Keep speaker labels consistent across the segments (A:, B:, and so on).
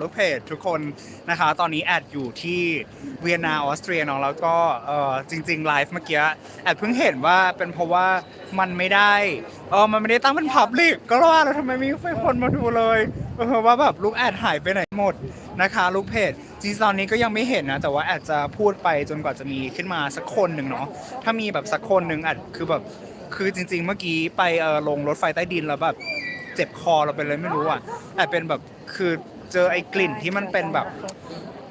A: ลูกเพจทุกคนนะคะ ตอนนี้แอดอยู่ที่เวียนนาออสเตรียเนาะแล้วก็เออจริงๆไลฟ์เมื่อกี้แอดเพิ่งเห็นว่าเป็นเพราะว่ามันไม่ได้เออมันไม่ได้ตั้งเป็นพับลิกก็ว่าแล้วทำไมไม่มีคนมาดูเลยเออว่าแบบลูกแอดหายไปไหนหมดนะคะลูกเพจจริงๆตอนนี้ก็ยังไม่เห็นนะ แต่ว่าแอดจะพูดไปจนกว่าจะมีขึ้นมาสักคนหนึ่งเนาะถ้ามีแบบสักคนหนึ่งแอดคือแบบคือจริง ๆ เมื่อกี้ไปเออลงรถไฟใต้ดินแล้วแบบเจ็บคอเราเป็นเลยไม่รู้อะแต่เป็นแบบคือ เจอไอ้กลิ่นที่มันเป็นแบบ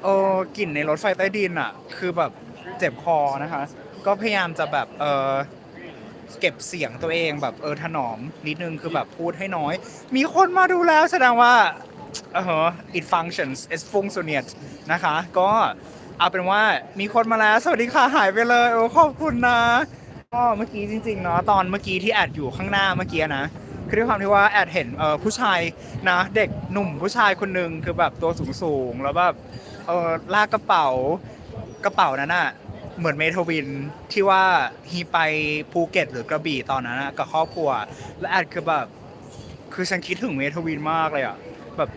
A: เออกลิ่นในรถไฟใต้ดินอะ คือแบบเจ็บคอนะคะ ก็พยายามจะแบบเออเก็บเสียงตัวเองแบบเออถนอมนิดนึงคือแบบพูดให้น้อย มีคนมาดูแล้วแสดงว่าเออ it functions it functioniert นะคะ ก็เอาเป็นว่ามีคนมาแล้ว สวัสดีค่ะหายไปเลยโอ้ขอบคุณนะก็เมื่อกี้จริงๆเนาะตอนเมื่อกี้ที่แอดอยู่ข้างหน้าเมื่อกี้นะ คือด้วยความที่ว่าแอดเห็นเออผู้ชายนะเด็กหนุ่มผู้ชายคนหนึ่งคือแบบตัวสูงๆแล้วแบบเออลากกระเป๋ากระเป๋านั้นอะเหมือนเมทวินที่ว่าฮีไปภูเก็ตหรือกระบี่ตอนนั้นกับครอบครัว และแอดคือแบบคือฉันคิดถึงเมทวินมากเลยอะแบบ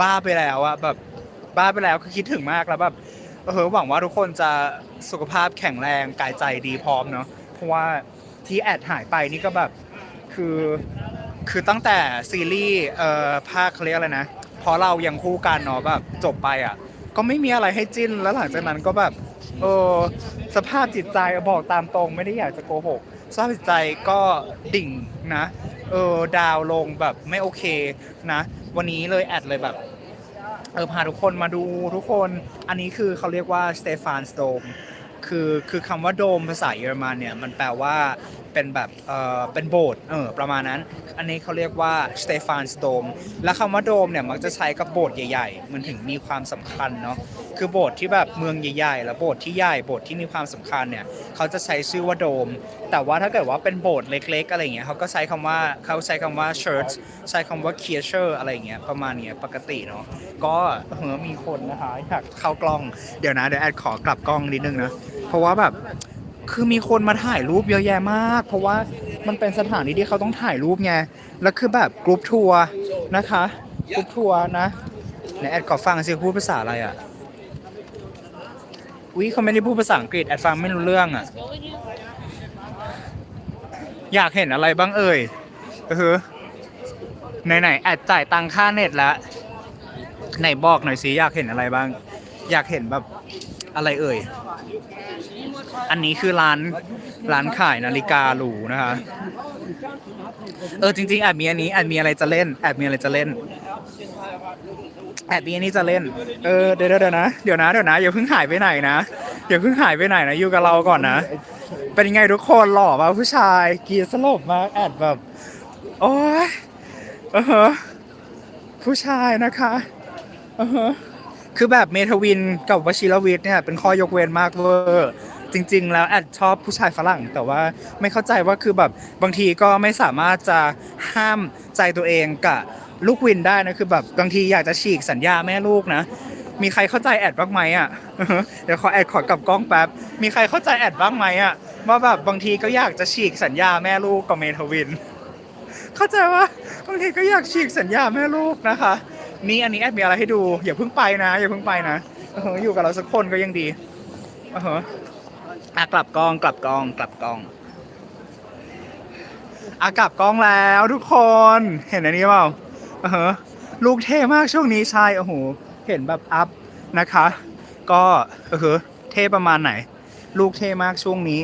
A: บ้าไปแล้วอะแบบบ้าไปแล้วคือคิดถึงมากแล้วแบบเออหวังว่าทุกคนจะสุขภาพแข็งแรงกายใจดีพร้อมเนาะเพราะว่าที่แอดหายไปนี่ก็แบบคือ คือตั้งแต่ซีรีส์เอ่อภาคเขาเรียกอะไรนะเพราะเรายังคู่กันเนาะแบบจบไปอะ ก็ไม่มีอะไรให้จิ้นแล้วหลังจากนั้นก็แบบเออสภาพจิตใจบอกตามตรงไม่ได้อยากจะโกหกสภาพจิตใจก็ดิ่งนะเออดาวลงแบบไม่โอเคนะ วันนี้เลยแอดเลยแบบเออพาทุกคนมาดูทุกคนอันนี้คือเขาเรียกว่าสเตฟานสโดมคือคือคำว่าโดมภาษาเยอรมันเนี่ย มันแปลว่าเป็นแบบเออเป็นโบสถ์เออประมาณนั้น อันนี้เขาเรียกว่าสเตฟานสโดมและคำว่าโดมเนี่ยมักจะใช้กับโบสถ์ใหญ่ๆ มันถึงมีความสำคัญเนาะคือโบสถ์ที่แบบเมืองใหญ่ๆ แล้วโบสถ์ที่ใหญ่โบสถ์ที่มีความสำคัญเนี่ยเขาจะใช้ชื่อว่าโดม แต่ว่าถ้าเกิดว่าเป็นโบสถ์เล็กๆอะไรเงี้ยเขาก็ใช้คำว่าเขาใช้คำว่า church ใช้คำว่า kirche อะไรอย่างเงี้ยประมาณเนี้ยปกติเนาะก็เออมีคนนะคะอยากเข้ากล้องเดี๋ยวนะเดี๋ยวแอดขอกลับกล้องนิดนึงนะเพราะว่าแบบ คือมีคนมาถ่ายรูปเยอะแยะมาก เพราะว่ามันเป็นสถานที่ที่เขาต้องถ่ายรูปไง แล้วคือแบบกรุ๊ปทัวร์นะคะกรุ๊ปทัวร์นะไหนแอดขอฟังสิพูดภาษาอะไรอะอุ้ยเขาไม่ได้พูดภาษาอังกฤษแอดฟังไม่รู้เรื่องอะ อยากเห็นอะไรบ้างเอ่ยเออไหนๆแอดจ่ายตังค่าเน็ตแล้วไหนบอกหน่อยสิอยากเห็นอะไรบ้าง อยากเห็นแบบอะไรเอ่ย อันนี้คือร้านร้านขายนาฬิกาหรูนะคะ เออจริงๆแอบมีอันนี้แอบมีอะไรจะเล่นแอบมีอะไรจะเล่นแอบมีอันนี้จะเล่น เออเดี๋ยวเดี๋ยวนะเดี๋ยวนะเดี๋ยวนะอย่าเพิ่งหายไปไหนนะอย่าเพิ่งหายไปไหนนะอยู่กับเราก่อนนะ เป็นยังไงทุกคนหล่อมากผู้ชายกรีสลบมากแอดแบบ โอ้ยเออฮะผู้ชายนะคะเออฮะคือแบบเมทวินกับวชิรวิทย์เนี่ยเป็นข้อยกเว้นมากเวอร์ จริง ๆ แล้วแอดชอบผู้ชายฝรั่ง แต่ว่าไม่เข้าใจว่าคือแบบบางทีก็ไม่สามารถจะห้ามใจตัวเองกับลูกวินได้นะคือแบบบางทีอยากจะฉีกสัญญาแม่ลูกนะ มีใครเข้าใจแอดบ้างไหมอะเดี๋ยวขอแอดขอกลับกล้องแป๊บมีใครเข้าใจแอดบ้างไหมอะว่าแบบบางทีก็อยากจะฉีกสัญญาแม่ลูกกับเมทวิน เข้าใจว่าบางทีก็อยากฉีกสัญญาแม่ลูกนะคะ นี่อันนี้แอดมีอะไรให้ดูอย่าเพิ่งไปนะอย่าเพิ่งไปนะอยู่กับเราสักคนก็ยังดีเอะกลับกองกลับกองกลับกองอะกลับกองแล้วทุกคนเห็นอันนี้เปล่าเออลูกเท่มากช่วงนี้ใช่โอ้โหเห็นแบบอัพนะคะ ก็เออเท่ประมาณไหน ลูกเท่มากช่วงนี้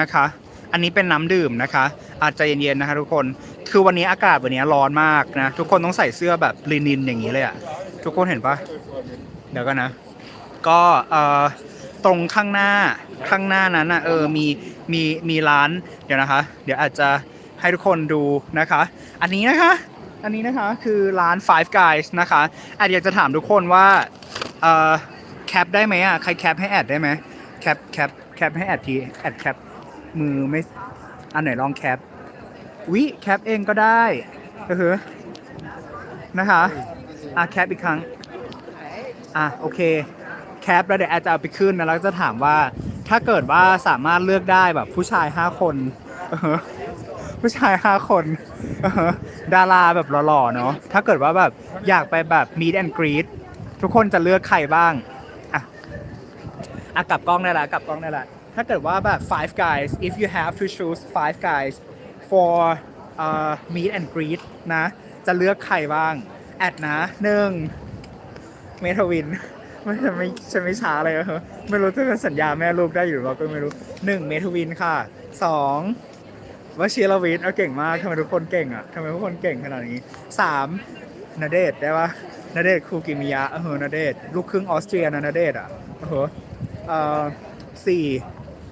A: นะคะ อันนี้เป็นน้ำดื่มนะคะ อาจจะเย็นๆนะคะทุกคนคือวันนี้อากาศวันนี้ร้อนมากนะทุกคนต้องใส่เสื้อแบบลินินอย่างนี้เลยอะทุกคนเห็นปะเดี๋ยวกันนะ ก็เออ ตรงข้างหน้าข้างหน้านั้นอะเออมีมีมีร้านเดี๋ยวนะคะ เดี๋ยวอาจจะให้ทุกคนดูนะคะ อันนี้นะคะ อันนี้นะคะคือร้าน Five Guys นะคะแอาจอยากจะถามทุกคนว่าเอ่อแคปได้ไหมอะใครแคปให้แอดได้ไหมแคปแคปแคปให้แอดทีแอดแคปมือไม่อันไหนลองแคปวิแคปเองก็ได้ก็คือนะคะอะแคปอีกครั้งอะโอเค แคปแล้วเดี๋ยวแอดจะเอาไปขึ้นนะแล้วจะถามว่าถ้าเกิดว่าสามารถเลือกได้แบบผู้ชาย5คนผู้ชาย5คนอ่าฮะดาราแบบหล่อๆเนาะถ้าเกิดว่าแบบอยากไปแบบ meet and greet ทุกคนจะเลือกใครบ้างอะอะกลับกล้องได้ละกลับกล้องได้ละถ้าเกิดว่าแบบ five guys if you have to choose five guys for uh, meet and greet นะ จะเลือกใครบ้าง แอดนะหนึ่งเมทวิน ไม่ฉันไม่ฉันไม่ช้าเลยอะไม่รู้จะเป็นสัญญาแม่ลูกได้อยู่หรือเปล่าก็ไม่รู้หนึ่งเมทวินค่ะสองวชิรวิทย์เอาเก่งมากทำไมทุกคนเก่งอะทำไมทุกคนเก่งขนาดนี้สามนาเดชได้ปะนาเดชคูกิมิยะเออนาเดชลูกครึ่งออสเตรียนะนาเดชอะเออเออสี่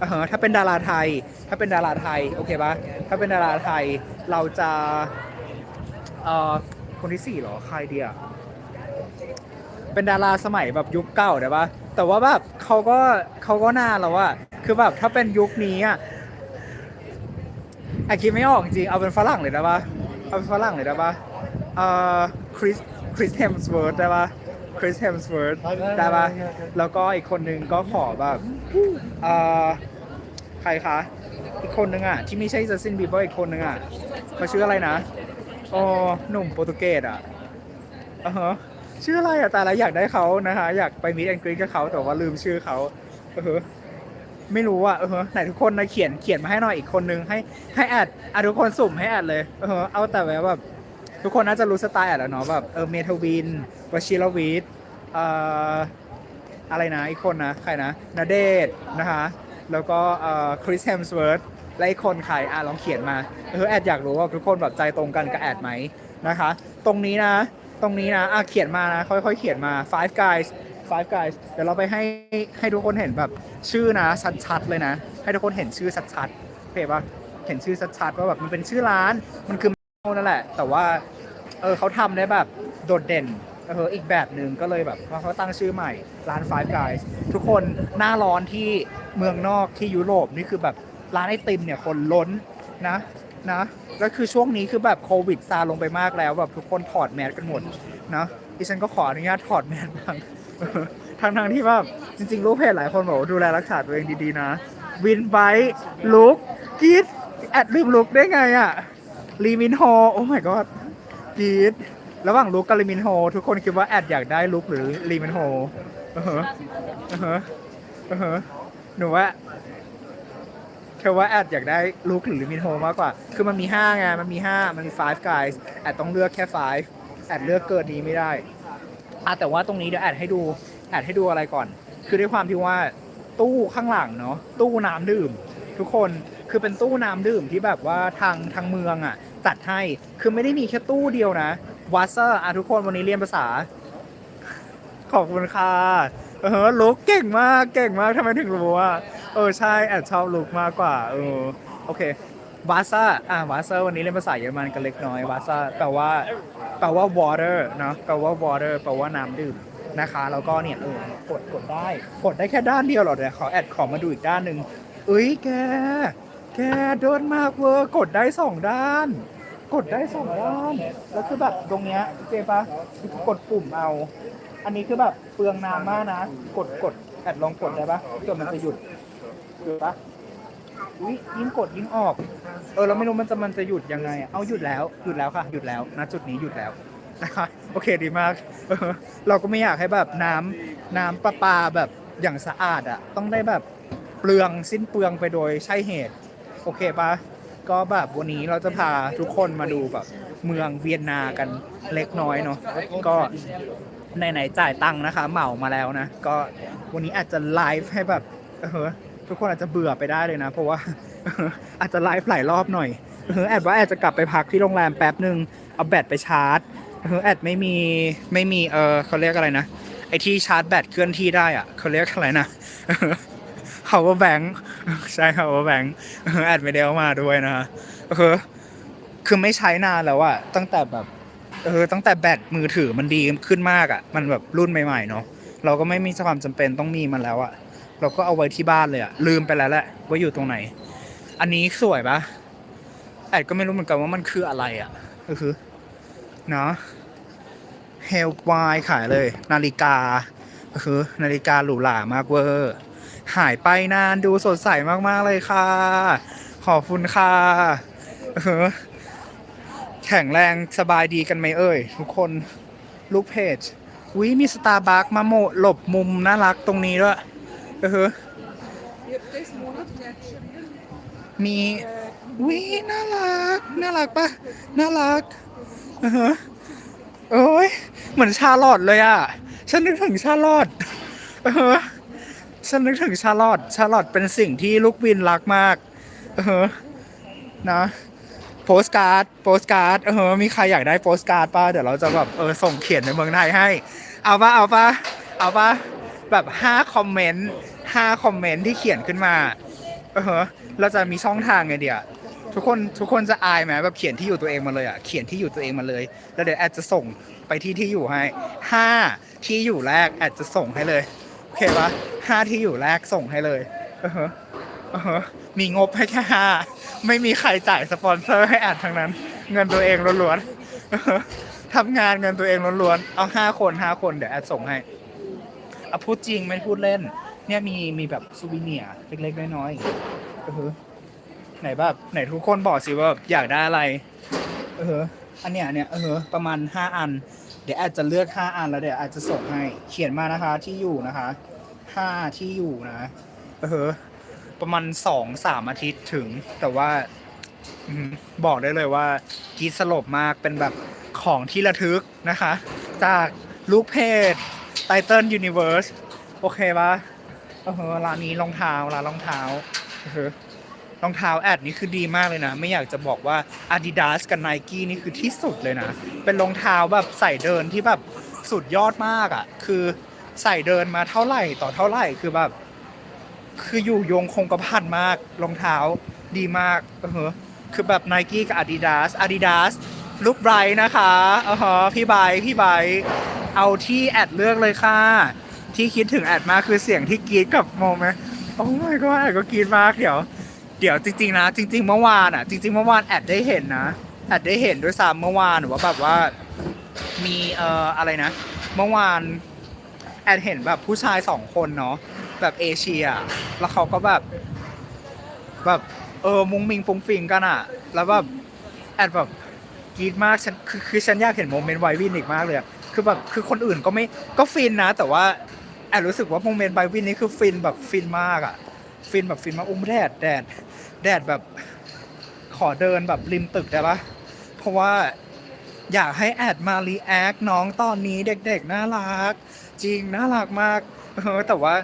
A: เออถ้าเป็นดาราไทย ถ้าเป็นดาราไทยโอเคปะถ้าเป็นดาราไทยเราจะเออคนที่สี่หรอใครเดีอะ เป็นดาราสมัยแบบยุคเก่าได้ปะแต่ว่าแบบเขาก็เขาก็นานแล้วอะคือแบบถ้าเป็นยุคนี้อะไอคิดไม่ออกจริงเอาเป็นฝรั่งเลยได้ปะเอาเป็นฝรั่งเลยได้ปะเอ่อคริสคริสเฮมสเวิร์ดได้ปะคริสเฮมสเวิร์ดได้ปะแล้วก็อีกคนนึงก็ขอแบบเอ่อใครคะอีกคนนึงอะที่ไม่ใช่จัสตินบีเบอร์อีกคนนึงอะเขาชื่ออะไรนะอ๋อหนุ่มโปรตุเกสอะอ่าฮะ ชื่ออะไรอะแต่ละอยากได้เขานะคะ อยากไปมีแอนกรีกับเขาแต่ว่าลืมชื่อเขาเออไม่รู้อะเออไหนทุกคนนะเขียนเขียนมาให้หน่อยอีกคนนึงให้ให้แอดอะทุกคนสุ่มให้แอดเลยเออเอาแต่แบบทุกคนน่าจะรู้สไตล์แอดแล้วเนาะแบบเออเมทวินวชิรวิทย์เอ่ออะไรนะอีกคนนะใครนะนาเดชนะคะแล้วก็เอ่อคริสเฮมสเวิร์ธและอีกคนใครอะลองเขียนมาเออแอดอยากรู้ว่าทุกคนแบบใจตรงกันกับแอดไหมนะคะ ตรงนี้นะ ตรงนี้นะอะเขียนมานะ ค่อยๆเขียนมา five guys five guys เดี๋ยวเราไปให้ให้ทุกคนเห็นแบบชื่อนะ ชัดๆเลยนะ ให้ทุกคนเห็นชื่อชัดๆโอเคปะเห็นชื่อชัดๆว่าแบบมันเป็นชื่อร้าน มันคือนั่นแหละ แต่ว่า เออเขาทำได้แบบโดดเด่นเอออีกแบบหนึ่งก็เลยแบบเขาตั้งชื่อใหม่ร้าน Five Guys ทุกคนหน้าร้อนที่เมืองนอกที่ยุโรปนี่คือแบบร้านไอติมเนี่ยคนล้นนะ นะแล้วคือช่วงนี้คือแบบโควิดซาลงไปมากแล้วแบบทุกคนถอดแมสกันหมดนะดิฉันก็ขออนุญาตถอดแมสบ้างทั้งทางที่แบบจริงๆลูกเพจหลายคนบอกดูแลรักษาตัวเองดีๆนะวินไบลุกกีดแอดลืมลุกได้ไงอะลีมินโฮโอ้ my god กีดระหว่างลุกกับลีมินโฮทุกคนคิดว่าแอดอยากได้ลุกหรือลีมินโฮเออเออเออหนูว่า ธอว่าแอดอยากได้ลุกหรือลีมินโฮมากกว่า คือมันมี5ไง มันมี 5 มันมี five guys แอดต้องเลือกแค่ five แอดเลือกเกินนี้ไม่ได้อะแต่ว่าตรงนี้เดี๋ยวแอดให้ดู แอดให้ดูอะไรก่อน คือด้วยความที่ว่าตู้ข้างหลังเนาะ ตู้น้ำดื่ม ทุกคน คือเป็นตู้น้ำดื่มที่แบบว่าทางทางเมืองอะจัดให้ คือไม่ได้มีแค่ตู้เดียวนะวาเซอร์อะทุกคนวันนี้เรียนภาษา ขอบคุณค่ะ เออลุกเก่งมาก เก่งมากทำไมถึงรู้ว่า เออใช่แอดชอบลุกมากกว่าเออโอเควาซ่าอ่าวาซ่าวันนี้เรียนภาษาเยอรมันกันเล็กน้อยวาซ่าแปลว่าแปลว่า water เนอะแปลว่า water แปลว่าน้ำดื่มนะคะ แล้วก็เนี่ยเออกดกดได้กดได้แค่ด้านเดียวเหรอเดี๋ยวขอแอดขอมาดูอีกด้านหนึ่งเอ้ยแก แกเดินมากเวอร์กดได้สองด้าน กดได้สองด้าน แล้วคือแบบตรงเนี้ยเจปะกดปุ่มเอา อันนี้คือแบบเปลืองน้ำมากนะ กดกดแอดลองกดได้ปะเดี๋ยวมันจะหยุด ดปะอุ้ยยิ่งกดยิ่งออก เออเราไม่รู้มันจะมันจะหยุดยังไงอะเอาหยุดแล้วหยุดแล้วค่ะหยุดแล้วณจุดนี้หยุดแล้วนะคะโอเคดีมากเออเราก็ไม่อยากให้แบบน้ำน้ำประปาแบบอย่างสะอาดอะต้องได้แบบเปลืองสิ้นเปลืองไปโดยใช่เหตุ โอเคปะก็แบบวันนี้เราจะพาทุกคนมาดูแบบเมืองเวียนนากันเล็กน้อยเนาะก็ไหนๆจ่ายตังค์นะคะ เหมามาแล้วนะ ก็วันนี้อาจจะไลฟ์ให้แบบเออ ทุกคนอาจจะเบื่อไปได้เลยนะ เพราะว่าอาจจะไลฟ์หลายรอบหน่อยเออแอดว่าแอดจะกลับไปพักที่โรงแรมแป๊บหนึ่งเอาแบตไปชาร์จเออแอดไม่มีไม่มีเออเขาเรียกอะไรนะไอที่ชาร์จแบตเคลื่อนที่ได้อะเขาเรียกอะไรนะ power bank ใช่ power bank เออแอดไม่ได้เอามาด้วยนะเออคือไม่ใช้นานแล้วอะตั้งแต่แบบเออตั้งแต่แบตมือถือมันดีขึ้นมากอะมันแบบรุ่นใหม่ๆเนาะเราก็ไม่มีความจำเป็นต้องมีมันแล้วอะ เราก็เอาไว้ที่บ้านเลยอะลืมไปแล้วแหละว่าอยู่ตรงไหน อันนี้สวยปะแอดก็ไม่รู้เหมือนกันว่ามันคืออะไรอะก็คือเนาะเฮลไวขายเลย นาฬิกาก็คือ นาฬิกาหรูหรามากเวอร์หายไปนานดูสดใสมากๆเลยค่ะ ขอบคุณค่ะเออแข็งแรงสบายดีกันไหมเอ่ย ทุกคน ลูกเพจวิมีสตาร์บัคมาโมหลบมุมน่ารักตรงนี้ด้วย เออมีวิน่ารัก น่ารักปะน่ารักอือโอ้ยเหมือนชาลอตเลยอะ ฉันนึกถึงชาลอตเออฉันนึกถึงชาลอตชาลอตเป็นสิ่งที่ลูกวินรักมาก เออนะโปสการ์ดโปสการ์ดเออมีใครอยากได้โปสการ์ดป่ะเดี๋ยวเราจะแบบเออส่งเขียนในเมืองไทยให้ เอาปะเอาปะเอาปะ แบบ5คอมเมนต์5คอมเมนต์ที่เขียนขึ้นมาเออเราจะมีช่องทางไงเดียทุกคนทุกคนจะอายไหมแบบเขียนที่อยู่ตัวเองมาเลยอะเขียนที่อยู่ตัวเองมาเลย แล้วเดี๋ยวแอดจะส่งไปที่ที่อยู่ให้ห้าที่อยู่แรกแอดจะส่งให้เลยโอเคปะห้าที่อยู่แรกส่งให้เลยเออเออมีงบให้แค่ห้าไม่มีใครจ่ายสปอนเซอร์ให้แอดทั้งนั้น เงินตัวเองล้วนๆทำงานเงินตัวเองล้วนๆเอาห้าคนห้าคนเดี๋ยวแอดส่งให้ อพูดจริงไม่พูดเล่น เนี่ยมีมีแบบซูวิเนียเล็กๆน้อยๆเออไหนแบบไหนทุกคนบอกสิว่าอยากได้อะไร เอออันเนี้ยเนี่ยเออประมาณห้าอัน เดี๋ยวอาจจะเลือกห้าอันแล้วเดี๋ยวอาจจะส่งให้ เขียนมานะคะที่อยู่นะคะห้าที่อยู่นะ เออประมาณสองสามอาทิตย์ถึง แต่ว่าบอกได้เลยว่ากีสลบมากเป็นแบบของที่ระทึกนะคะ จากลูกเพจ ไตเติลยูนิเวิร์สโอเคปะเออร้านนี้รองเท้าร้านรองเท้าเออรองเท้าแอดนี่คือดีมากเลยนะ ไม่อยากจะบอกว่า Adidas กับ Nike นี่คือที่สุดเลยนะ เป็นรองเท้าแบบใส่เดินที่แบบสุดยอดมากอะ่ะ คือใส่เดินมาเท่าไหร่ต่อเท่าไหร่คือแบบ คืออยู่ยงคงกระพันมากรองเท้าดีมากเออคือแบบ Nike กับ Adidas Adidas ลูกไบรท์นะคะเออพี่ไบร์พี่ไบร์ เอาที่แอดเลือกเลยค่ะ ที่คิดถึงแอดมากคือเสียงที่กรีดกับโมไหมโอ้ my god แอดก็กรีดมากเดี๋ยว เดี๋ยวจริงๆนะ จริง ๆ เมื่อวานอะ จริง ๆ เมื่อวานแอดได้เห็นนะแอดได้เห็นด้วยซ้ำเมื่อวานหรือว่าแบบว่ามีเอ่ออะไรนะ เมื่อวานแอดเห็นแบบผู้ชายสองคนเนาะแบบเอเชีย แล้วเขาก็แบบแบบเออมุงมิงฟุ้งฟิงกันอะ แล้วแบบแอดแบบกรีดมากฉันคือคือฉันอยากเห็นโมเมนต์ไววินอีกมากเลยอะ คือแบบคือคนอื่นก็ไม่ก็ฟินนะ แต่ว่าแอดรู้สึกว่าโมเมนต์ไววินนี่คือฟินแบบฟินมากอะ ฟินแบบฟินมากอุ้มแดดแดดแดดแบบขอเดินแบบริมตึกได้ปะเพราะว่าอยากให้แอดมารีแอคน้องตอนนี้เด็กๆน่ารัก จริงน่ารักมากเออแต่ว่า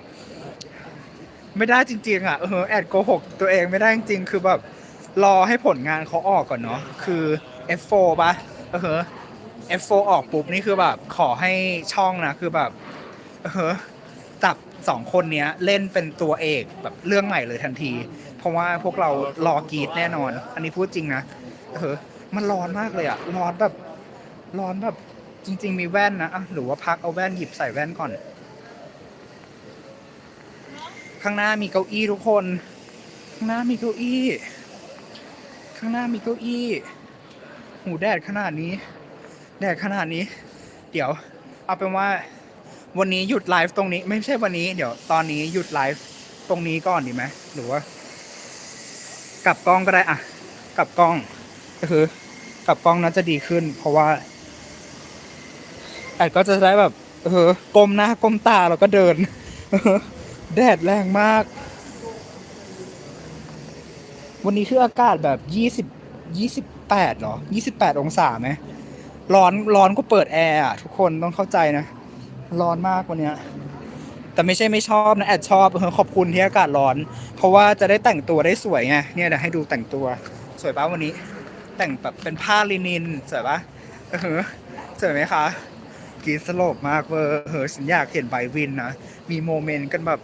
A: ไม่ได้จริง ๆ อะเออแอดโกหกตัวเองไม่ได้จริงๆคือแบบรอให้ผลงานเขาออกก่อนเนาะคือ F4 ปะเออ F4 ออกปุ๊บนี่คือแบบขอให้ช่องนะคือแบบเออจับสองคนเนี้ยเล่นเป็นตัวเอกแบบเรื่องใหม่เลยทันที เพราะว่าพวกเรารอกรีดแน่นอน อันนี้พูดจริงนะเออมันร้อนมากเลยอะร้อนแบบร้อนแบบจริง ๆ มีแว่นนะอะหรือว่าพักเอาแว่นหยิบใส่แว่นก่อน ข้างหน้ามีเก้าอี้ทุกคน ข้างหน้ามีเก้าอี้ ข้างหน้ามีเก้าอี้ หูแดดขนาดนี้ แดดขนาดนี้ เดี๋ยว เอาเป็นว่า วันนี้หยุดไลฟ์ตรงนี้ ไม่ใช่วันนี้ เดี๋ยวตอนนี้หยุดไลฟ์ตรงนี้ก่อนดีไหมหรือว่ากลับกล้องก็ได้อะกลับกล้อง ก็คือกลับกล้องน่าจะดีขึ้น เพราะว่าแอดก็จะได้แบบเออก้มหน้าก้มตาแล้วก็เดิน แดดแรงมาก วันนี้คืออากาศแบบยี่สิบยี่สิบแปดหรอยี่สิบแปดองศาไหม ร้อนร้อนก็เปิดแอร์อะทุกคนต้องเข้าใจนะ ร้อนมากวันเนี้ยแต่ไม่ใช่ไม่ชอบนะแอดชอบเออขอบคุณที่อากาศร้อน เพราะว่าจะได้แต่งตัวได้สวยไงเนี่ยเดี๋ยวให้ดูแต่งตัว สวยปะวันนี้ แต่งแบบเป็นผ้าลินินสวยปะเออสวยไหมคะกรีดสลบมากเวอร์เออฉันอยากเห็นไบวินนะมีโมเมนต์กันแบบ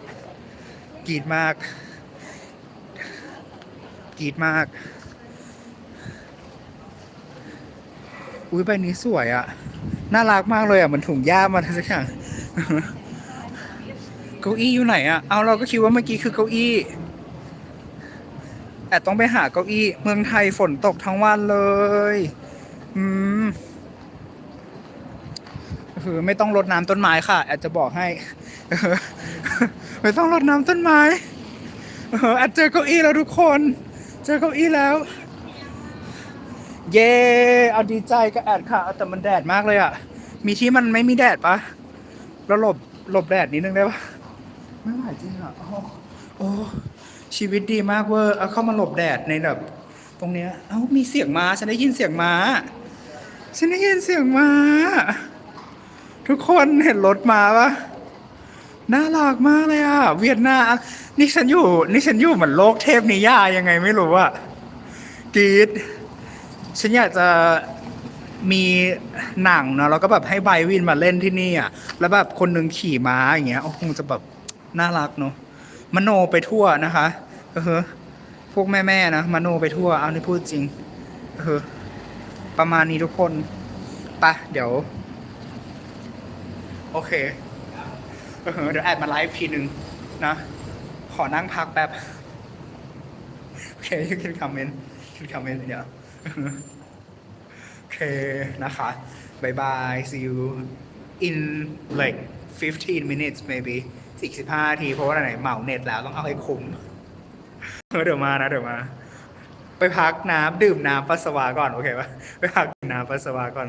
A: กรีดมากกรีดมาก อุ้ยใบนี้สวยอะน่ารักมากเลยอะเหมือนถุงหญ้ามาทั้งสักอย่างเก้าอี้อยู่ไหนอะเอาเราก็คิดว่าเมื่อกี้คือเก้าอี้แอดต้องไปหาเก้าอี้ เมืองไทยฝนตกทั้งวันเลย อืมคือไม่ต้องรดน้ำต้นไม้ค่ะ แอดจะบอกให้ ไม่ต้องรดน้ำต้นไม้เออแอดเจอเก้าอี้แล้วทุกคน เจอเก้าอี้แล้ว เย่เอาดีใจกับแอดค่ะแต่มันแดดมากเลยอะ มีที่มันไม่มีแดดปะแล้วหลบหลบแดดนิดนึงได้ปะไม่ไหวจริงอะโอ้โอ้ชีวิตดีมากเวอร์เอาเข้ามาหลบแดดในแบบ ตรงเนี้ยเอ้ามีเสียงม้าฉันได้ยินเสียงม้าฉันได้ยินเสียงม้า ทุกคนเห็นรถม้าปะน่ารักมากเลยอะ เวียดนามนี่ฉันอยู่ นี่ฉันอยู่เหมือนโลกเทพนิยายยังไงไม่รู้อะกรีด ฉันอยากจะมีหนังเนาะแล้วก็แบบให้ไบวินมาเล่นที่นี่อะแล้วแบบคนหนึ่งขี่ม้าอย่างเงี้ยโอ้คงจะแบบน่ารักเนาะมโนไปทั่วนะคะเออพวกแม่ๆนะมโนไปทั่วเอานี่พูดจริงเออประมาณนี้ทุกคนปะเดี๋ยว โอเคเออเดี๋ยวแอดมาไลฟ์ทีหนึ่งนะ ขอนั่งพักแป๊บ โอเค you can come in you can come in เดี๋ยว โอเคนะคะบายบาย see you in like 15 minutes maybe อีก15นาที เพราะว่าไหนเหมาเน็ตแล้วต้องเอาให้คุ้มเดี๋ยวมานะ เดี๋ยวมา ไปพักน้ำดื่มน้ำปัสสาวะก่อน โอเคปะไปพักน้ำปัสสาวะก่อน